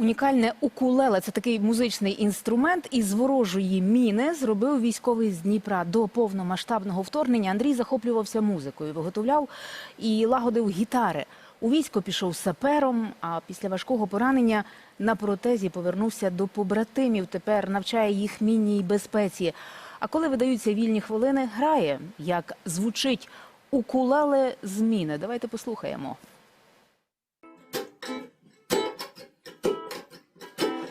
Унікальне укулеле це такий музичний інструмент із ворожої міни зробив військовий з Дніпра. До повномасштабного вторгнення Андрій захоплювався музикою, виготовляв і лагодив гітари. У військо пішов сапером, а після важкого поранення на протезі повернувся до побратимів. Тепер навчає їх мінній безпеці. А коли видаються вільні хвилини, грає, як звучить укулеле з міни. Давайте послухаємо.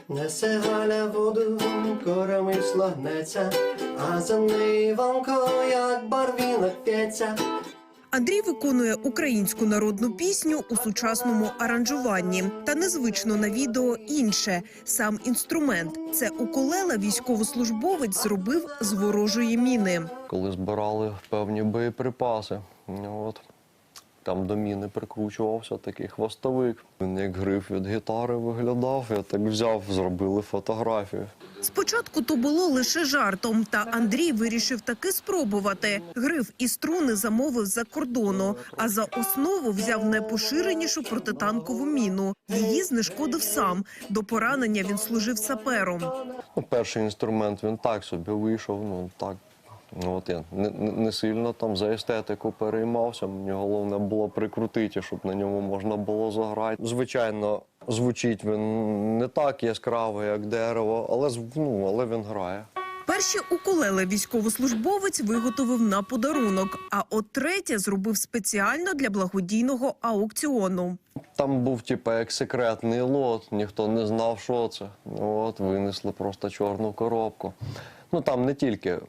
Несе Галя воду, корами йшла гнеться, а за нею Іванко, як барвінок п'ється. Андрій виконує українську народну пісню у сучасному аранжуванні. Та незвично на відео інше сам інструмент. Це укулеле військовослужбовець зробив з ворожої міни. коли збирали певні боєприпаси. От. Там до міни прикручувався такий хвостовик. Він як гриф від гітари виглядав. Я так взяв, зробили фотографію. Спочатку то було лише жартом, та Андрій вирішив таки спробувати. Гриф і струни замовив за кордону, а за основу взяв найпоширенішу протитанкову міну. Її знешкодив сам. До поранення він служив сапером. Ну, перший інструмент він так собі вийшов. Ну так. Ну, от я не, не, сильно там за естетику переймався. Мені головне було прикрутити, щоб на ньому можна було заграти. Звичайно, звучить він не так яскраво, як дерево, але ну, але він грає. Перші укулеле військовослужбовець виготовив на подарунок, а от третє зробив спеціально для благодійного аукціону. Там був типу як секретний лот, ніхто не знав, що це. От винесли просто чорну коробку. Ну там не тільки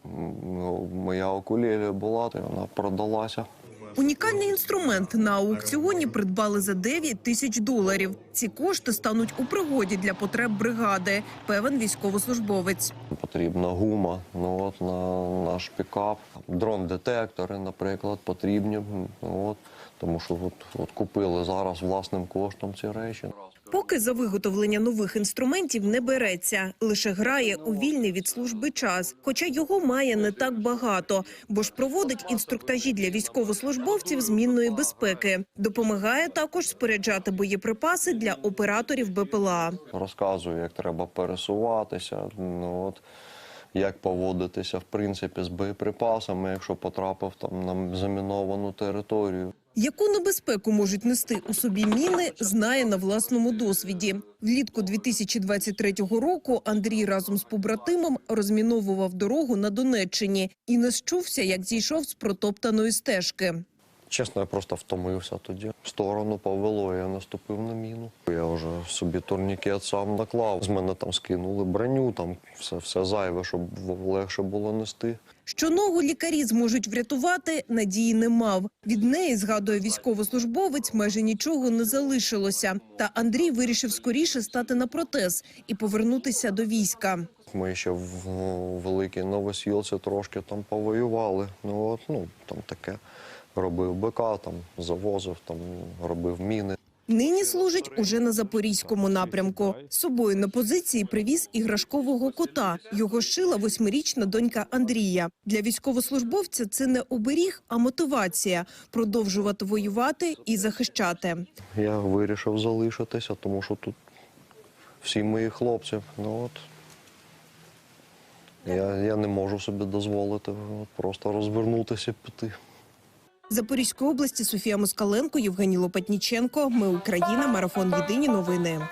моя окулєлі була, то вона продалася. Унікальний інструмент на аукціоні придбали за 9 тисяч доларів. Ці кошти стануть у пригоді для потреб бригади. Певен військовослужбовець. Потрібна гума. Ну от на наш пікап. Дрон-детектори, наприклад, потрібні. Ну, от, тому що от, от купили зараз власним коштом ці речі. Поки за виготовлення нових інструментів не береться, лише грає у вільний від служби час. Хоча його має не так багато, бо ж проводить інструктажі для військовослужбовців змінної безпеки. Допомагає також споряджати боєприпаси для операторів БПЛА. Розказую, як треба пересуватися. Ну, от, як поводитися в принципі з боєприпасами, якщо потрапив там на заміновану територію. Яку небезпеку можуть нести у собі міни, знає на власному досвіді. Влітку 2023 року Андрій разом з побратимом розміновував дорогу на Донеччині і не щувся, як зійшов з протоптаної стежки. Чесно, я просто втомився тоді. В сторону повело, я наступив на міну. Я вже собі турнікет сам наклав. З мене там скинули броню, там все, все зайве, щоб легше було нести. Що ногу лікарі зможуть врятувати, надії не мав. Від неї, згадує військовослужбовець, майже нічого не залишилося. Та Андрій вирішив скоріше стати на протез і повернутися до війська. Ми ще в великій новосілці трошки там повоювали. Ну от ну там таке. Робив БК, там завозив, там робив міни. Нині служить уже на запорізькому напрямку. З собою на позиції привіз іграшкового кота. Його шила восьмирічна донька Андрія. Для військовослужбовця це не оберіг, а мотивація продовжувати воювати і захищати. Я вирішив залишитися, тому що тут всі мої хлопці. Ну от я, я не можу собі дозволити просто розвернутися і піти. Запорізької області Софія Москаленко, Євгеній Лопатніченко. Ми Україна. Марафон Єдині новини.